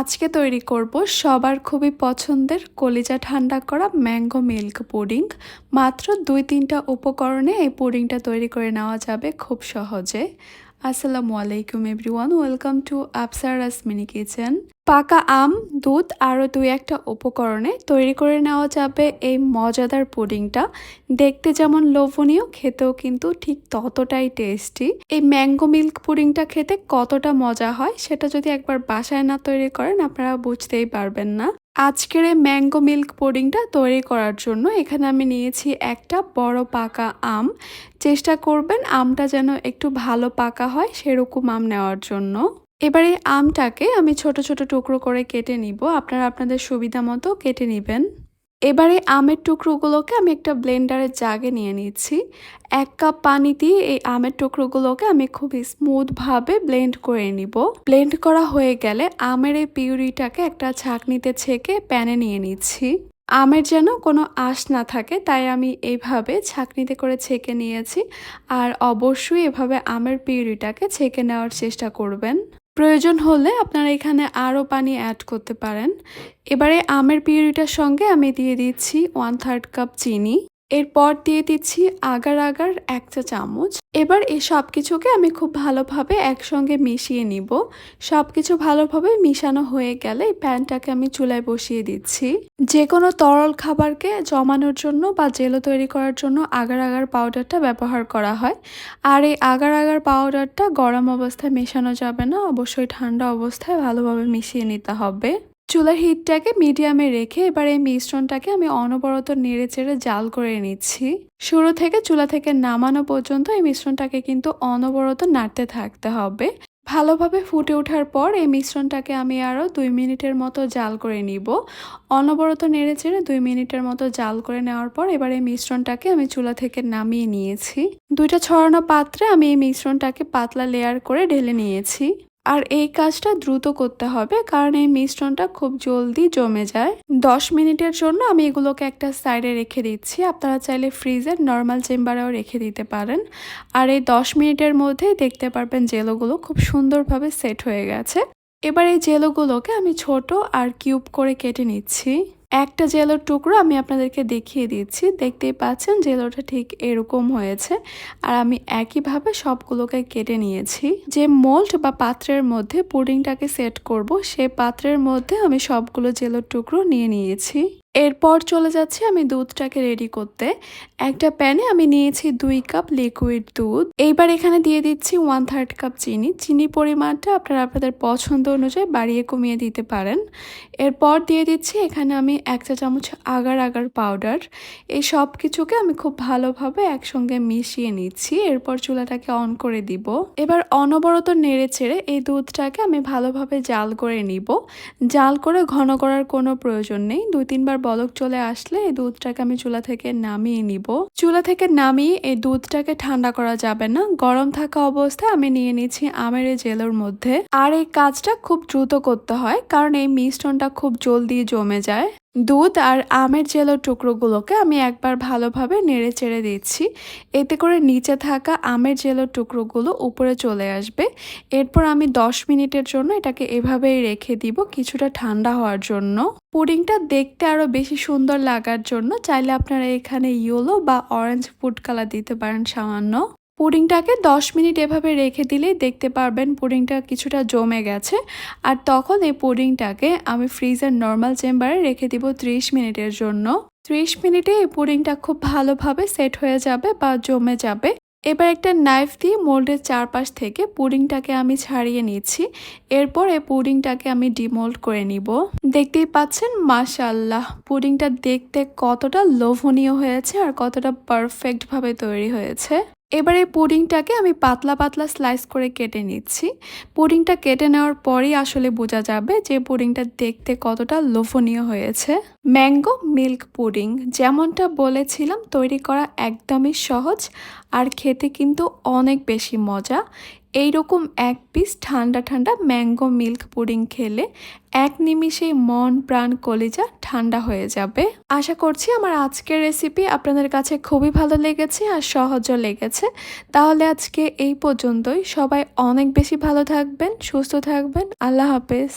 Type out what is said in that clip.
আজকে তৈরি করব সবার খুবই পছন্দের কলিজা ঠান্ডা করা ম্যাঙ্গো মিল্ক পুডিং। মাত্র দুই তিনটা উপকরণে এই পুডিংটা তৈরি করে নেওয়া যাবে খুব সহজে। আসসালামু আলাইকুম everyone, welcome to Afsara's mini kitchen. পাকা আম, দুধ আরও দুই একটা উপকরণে তৈরি করে নেওয়া যাবে এই মজাদার পুডিংটা। দেখতে যেমন লোভনীয়, খেতেও কিন্তু ঠিক ততটাই টেস্টি। এই ম্যাঙ্গো মিল্ক পুডিংটা খেতে কতটা মজা হয় সেটা যদি একবার বাসায় না তৈরি করেন, আপনারা বুঝতেই পারবেন না। আজকের এই ম্যাঙ্গো মিল্ক পুডিংটা তৈরি করার জন্য এখানে আমি নিয়েছি একটা বড় পাকা আম। চেষ্টা করবেন আমটা যেন একটু ভালো পাকা হয় সেরকম আম নেওয়ার জন্য। এবার আমটাকে আমি ছোট ছোট টুকরো করে কেটে নিব। আপনারা আপনাদের সুবিধা মতো কেটে নেবেন। এবারে আমের টুকরোগুলোকে আমি একটা ব্লেন্ডারের জাগে নিয়ে নিচ্ছি। এক কাপ পানি দিয়ে এই আমের টুকরোগুলোকে আমি খুব স্মুথভাবে ব্লেন্ড করে নিব। ব্লেন্ড করা হয়ে গেলে আমের এই পিউরিটাকে একটা ছাঁকনিতে ছেঁকে প্যানে নিয়ে নিচ্ছি। আমের যেন কোনো আঁশ না থাকে, তাই আমি এইভাবে ছাঁকনিতে করে ছেঁকে নিয়েছি। আর অবশ্যই এভাবে আমের পিউরিটাকে ছেঁকে নেওয়ার চেষ্টা করবেন। প্রয়োজন হলে আপনারা এখানে আরও পানি অ্যাড করতে পারেন। এবারে আমের পিউরিটার সঙ্গে আমি দিয়ে দিচ্ছি ওয়ান থার্ড কাপ চিনি। এরপর দিয়ে দিচ্ছি আগার আগার এক চা চামচ। এবার এই সব কিছুকে আমি খুব ভালোভাবে একসঙ্গে মিশিয়ে নিব। সব কিছু ভালোভাবে মিশানো হয়ে গেলে প্যানটাকে আমি চুলায় বসিয়ে দিচ্ছি। যে কোনো তরল খাবারকে জমানোর জন্য বা জেলো তৈরি করার জন্য আগার আগার পাউডারটা ব্যবহার করা হয়। আর এই আগার আগার পাউডারটা গরম অবস্থায় মেশানো যাবে না, অবশ্যই ঠান্ডা অবস্থায় ভালোভাবে মিশিয়ে নিতে হবে। চুলার হিটটাকে মিডিয়ামে রেখে এবার এই মিশ্রণটাকে আমি অনবরত নেড়ে চেড়ে জাল করে নিচ্ছি। শুরু থেকে চুলা থেকে নামানো পর্যন্ত এই মিশ্রণটাকে কিন্তু অনবরত নাড়তে থাকতে হবে। ভালোভাবে ফুটে ওঠার পর এই মিশ্রণটাকে আমি আরও দুই মিনিটের মতো জাল করে নিব। অনবরত নেড়ে চেড়ে দুই মিনিটের মতো জাল করে নেওয়ার পর এবার এই মিশ্রণটাকে আমি চুলা থেকে নামিয়ে নিয়েছি। দুইটা ছড়ানো পাত্রে আমি এই মিশ্রণটাকে পাতলা লেয়ার করে ঢেলে নিয়েছি। আর এই কাজটা দ্রুত করতে হবে, কারণ এই মিশ্রণটা খুব জলদি জমে যায়। দশ মিনিটের জন্য আমি এগুলোকে একটা সাইডে রেখে দিচ্ছি। আপনারা চাইলে ফ্রিজের নর্মাল চেম্বারেও রেখে দিতে পারেন। আর এই দশ মিনিটের মধ্যে দেখতে পারবেন জেলোগুলো খুব সুন্দরভাবে সেট হয়ে গেছে। এবার এই জেলোগুলোকে আমি ছোট আর কিউব করে কেটে নিচ্ছি। একটা জেলোর টুকরো আমি আপনাদেরকে দেখিয়ে দিচ্ছি। দেখতেই পাচ্ছেন জেলোটা ঠিক এরকম হয়েছে। আর আমি একইভাবে সবগুলোকে কেটে নিয়েছি। যে মোল্ড বা পাত্রের মধ্যে পুডিংটাকে সেট করব, সে পাত্রের মধ্যে আমি সবগুলো জেলোর টুকরো নিয়ে নিয়েছি। এরপর চলে যাচ্ছি আমি দুধটাকে রেডি করতে। একটা প্যানে আমি নিয়েছি দুই কাপ লিকুইড দুধ। এইবার এখানে দিয়ে দিচ্ছি ওয়ান থার্ড কাপ চিনি। চিনি পরিমাণটা আপনারা আপনাদের পছন্দ অনুযায়ী বাড়িয়ে কমিয়ে দিতে পারেন। এরপর দিয়ে দিচ্ছি এখানে আমি এক চা চামচ আগার আগার পাউডার এই সব কিছুকে আমি খুব ভালোভাবে একসঙ্গে মিশিয়ে নিচ্ছি। এরপর চুলাটাকে অন করে দিব। এবার অনবরত নেড়ে ছেড়ে এই দুধটাকে আমি ভালোভাবে জাল করে নিব। জাল করে ঘন করার কোনো প্রয়োজন নেই। দুই তিনবার বলক চলে আসলে এই দুধটাকে আমি চুলা থেকে নামিয়ে নিব। চুলা থেকে নামিয়ে এই দুধটাকে ঠান্ডা করা যাবে না। গরম থাকা অবস্থায় আমি নিয়ে নিচ্ছি আমের এই জেলোর মধ্যে। আর এই কাজটা খুব দ্রুত করতে হয়, কারণ এই মিশ্রণটা খুব জলদি জমে যায়। দুধ আর আমের জেলোর টুকরোগুলোকে আমি একবার ভালোভাবে নেড়ে চেড়ে দিচ্ছি। এতে করে নিচে থাকা আমের জেলোর টুকরোগুলো উপরে চলে আসবে। এরপর আমি দশ মিনিটের জন্য এটাকে এভাবেই রেখে দিব কিছুটা ঠান্ডা হওয়ার জন্য। পুডিংটা দেখতে আরও বেশি সুন্দর লাগার জন্য চাইলে আপনারা এখানে ইয়েলো বা অরেঞ্জ ফুড কালার দিতে পারেন সামান্য। পুডিংটাকে দশ মিনিট এভাবে রেখে দিলেই দেখতে পারবেন পুডিংটা কিছুটা জমে গেছে। আর তখন এই পুডিংটাকে আমি ফ্রিজের নর্মাল চেম্বারে রেখে দিব ত্রিশ মিনিটের জন্য। ত্রিশ মিনিটে এই পুডিংটা খুব ভালোভাবে সেট হয়ে যাবে বা জমে যাবে। এবার একটা নাইফ দিয়ে মোল্ডের চারপাশ থেকে পুডিংটাকে আমি ছাড়িয়ে নিচ্ছি। এরপর এই পুডিংটাকে আমি ডিমোল্ড করে নিব। দেখতেই পাচ্ছেন মাশাল্লাহ পুডিংটা দেখতে কতটা লোভনীয় হয়েছে আর কতটা পারফেক্টভাবে তৈরি হয়েছে। এবার পুডিংটাকে আমি পাতলা পাতলা স্লাইস করে কেটে নিচ্ছি। পুডিংটা কেটে নেওয়ার পরই আসলে বোঝা যাবে যে পুডিংটা দেখতে কতটা লোভনীয় হয়েছে। ম্যাঙ্গো মিল্ক পুডিং, যেমনটা বলেছিলাম, তৈরি করা একদমই সহজ আর খেতে কিন্তু অনেক বেশি মজা। এই রকম এক পিস ঠান্ডা ঠান্ডা ম্যাঙ্গো মিল্ক পুডিং খেলে এক নিমিষেই মন প্রাণ কলিজা ঠান্ডা হয়ে যাবে। আশা করছি আমার আজকের রেসিপি আপনাদের কাছে খুবই ভালো লেগেছে আর সহজও লেগেছে। তাহলে আজকে এই পর্যন্তই। সবাই অনেক বেশি ভালো থাকবেন, সুস্থ থাকবেন। আল্লাহ হাফেজ।